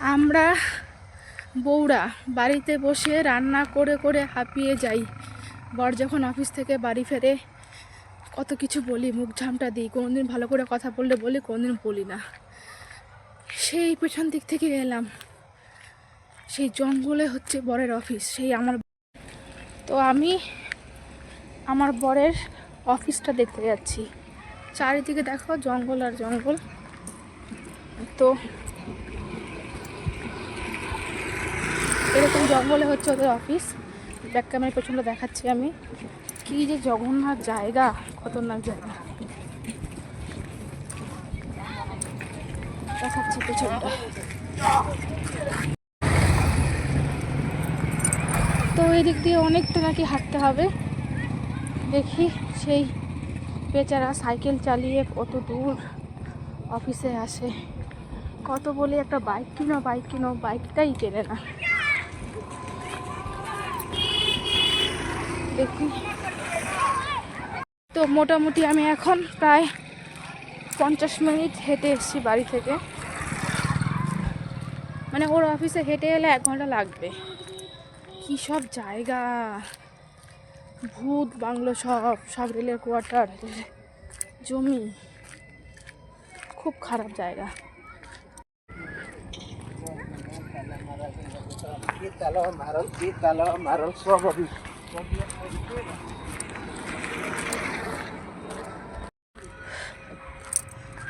আমরা বউরা বাড়িতে বসে রান্না করে করে হাঁপিয়ে যাই। বর যখন অফিস থেকে বাড়ি ফেরে, কত কিছু বলি, মুখ ঝামটা দিই, কোনোদিন ভালো করে কথা বললে বলি, কোনোদিন বলি না। সেই পেছন দিক থেকে এলাম। সেই জঙ্গলে হচ্ছে বরের অফিস, সেই আমার তো আমি আমার বরের অফিসটা দেখতে যাচ্ছি। চারিদিকে দেখো জঙ্গল আর জঙ্গল। তো এরকম জঙ্গলে হচ্ছে ওদের অফিস ব্যাক ক্যামেরার পেছনটা দেখাচ্ছি আমি। কি যে জগন্নাথ জায়গা, খতরনাক জায়গা। দেখাচ্ছি পেছনটা। তো এই দিক দিয়ে অনেকটা নাকি হাঁটতে হবে। দেখি সেই বেচারা সাইকেল চালিয়ে কত দূর অফিসে আসে। কত বলে একটা বাইক কিনো বাইক কিনো বাইকটাই কেনে না। দেখি। তো মোটামুটি আমি এখন প্রায় পঞ্চাশ মিনিট হেঁটে এসেছি বাড়ি থেকে। মানে ওর অফিসে হেঁটে এলে এক ঘণ্টা লাগবে। কী সব জায়গা। ভূত বাংলো সব সব রেলের কোয়ার্টার জমি। খুব খারাপ জায়গা। quítalo, Marol, suave.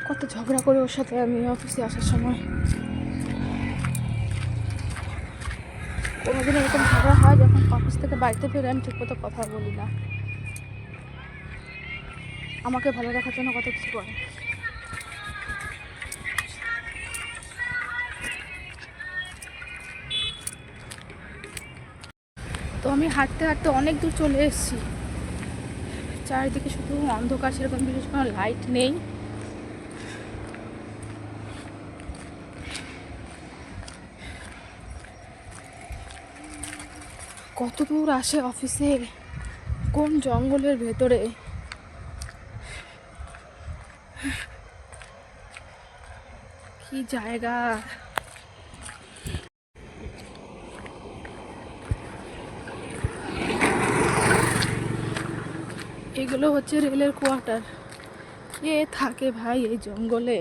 কত ঝগড়া করে ওর সাথে আমি অফিসে আসার সময়। কোনোদিন এরকম ঝগড়া হয় যখন অফিস থেকে বাড়িতে ফিরে আমি ঠিকমতো কথা বলি না। আমাকে ভালো রাখার জন্য কত কিছু করে। তো আমি হাঁটতে হাঁটতে অনেক দূর চলে এসেছি। চারিদিকে শুধু অন্ধকার, সেরকম বিশেষ কোনো লাইট নেই। কত দূর আসে অফিসে কোন জঙ্গলের ভেতরে? কি জায়গা? এগুলো হচ্ছে রেলের কোয়ার্টার। এ থাকে ভাই এই জঙ্গলে।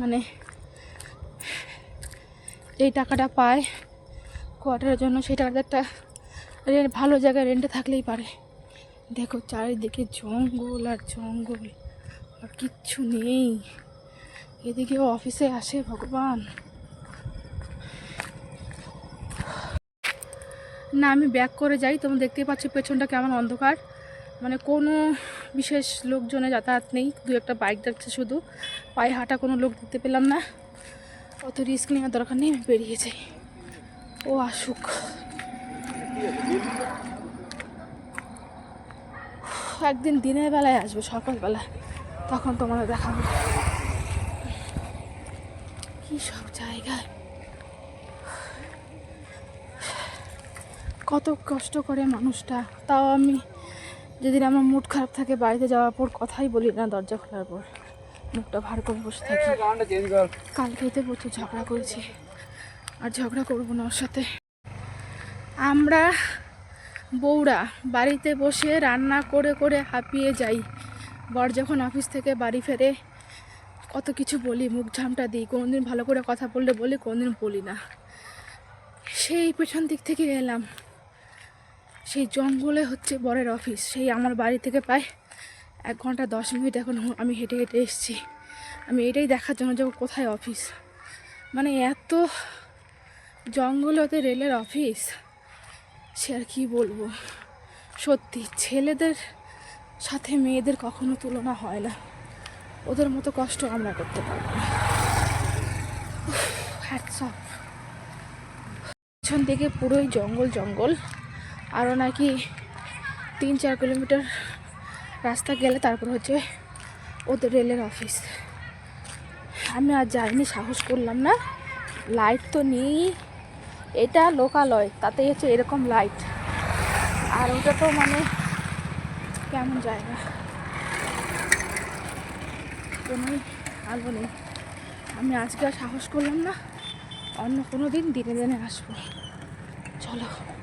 মানে এই টাকাটা পায় কোয়ার্টারের জন্য সেই টাকাটা একটা রেন্ট, ভালো জায়গায় রেন্টে থাকলেই পারে। দেখো চারিদিকে জঙ্গল আর জঙ্গল, আর কিচ্ছু নেই। এদিকেও অফিসে আসে ভগবান। না, আমি ব্যাক করে যাই। তোমরা দেখতেই পাচ্ছ পেছনটা কেমন অন্ধকার। মানে কোনো বিশেষ লোকজনে যাতায়াত নেই। দু একটা বাইক দেখছে শুধু। পায়ে হাঁটা কোনো লোক দেখতে পেলাম না। অত রিস্ক নেওয়ার দরকার নেই, আমি বেরিয়ে যাই। ও আসুক। একদিন দিনের বেলায় আসব, সকালবেলা। তখন তোমাদের দেখাবো। কি সব জায়গায়। কত কষ্ট করে মানুষটা। তাও আমি যেদিন আমার মুড খারাপ থাকে বাড়িতে যাওয়ার পর কথাই বলি না দরজা খোলার পর। মুখটা ভার করে বসে থাকি। চেঞ্জ কালকেতে প্রচুর ঝগড়া করেছি। আর ঝগড়া করব না ওর সাথে। আমরা বউরা বাড়িতে বসে রান্না করে করে হাঁপিয়ে যাই। বর যখন অফিস থেকে বাড়ি ফেরে কত কিছু বলি মুখ ঝামটা দিই কোনোদিন ভালো করে কথা বললে বলি কোনোদিন বলি না। সেই পেছন দিক থেকে এলাম। সেই জঙ্গলে হচ্ছে বরের অফিস সেই আমার বাড়ি থেকে প্রায় এক ঘণ্টা, দশ মিনিট এখন আমি হেঁটে হেঁটে এসেছি। আমি এটাই দেখার জন্য যে কোথায় অফিস মানে এত জঙ্গলে ওদের রেলের অফিস সে আর কি বলব? সত্যি, ছেলেদের সাথে মেয়েদের কখনো তুলনা হয় না। ওদের মতো কষ্ট আমরা করতে পারব না। হ্যাটস অফ পিছন দিকে পুরোই জঙ্গল জঙ্গল। আরও নাকি তিন চার কিলোমিটার রাস্তা গেলে তারপর হচ্ছে ওদের রেলের অফিস। আমি আর যাইনি, সাহস করলাম না। লাইট তো নেই। এটা লোকালয় তাতে হচ্ছে এরকম লাইট আর ওটা তো মানে কেমন জায়গা? কোনো আলো নেই। আমি আজকে আর সাহস করলাম না। অন্য কোনো দিন দিনে দিনে আসব। চলো।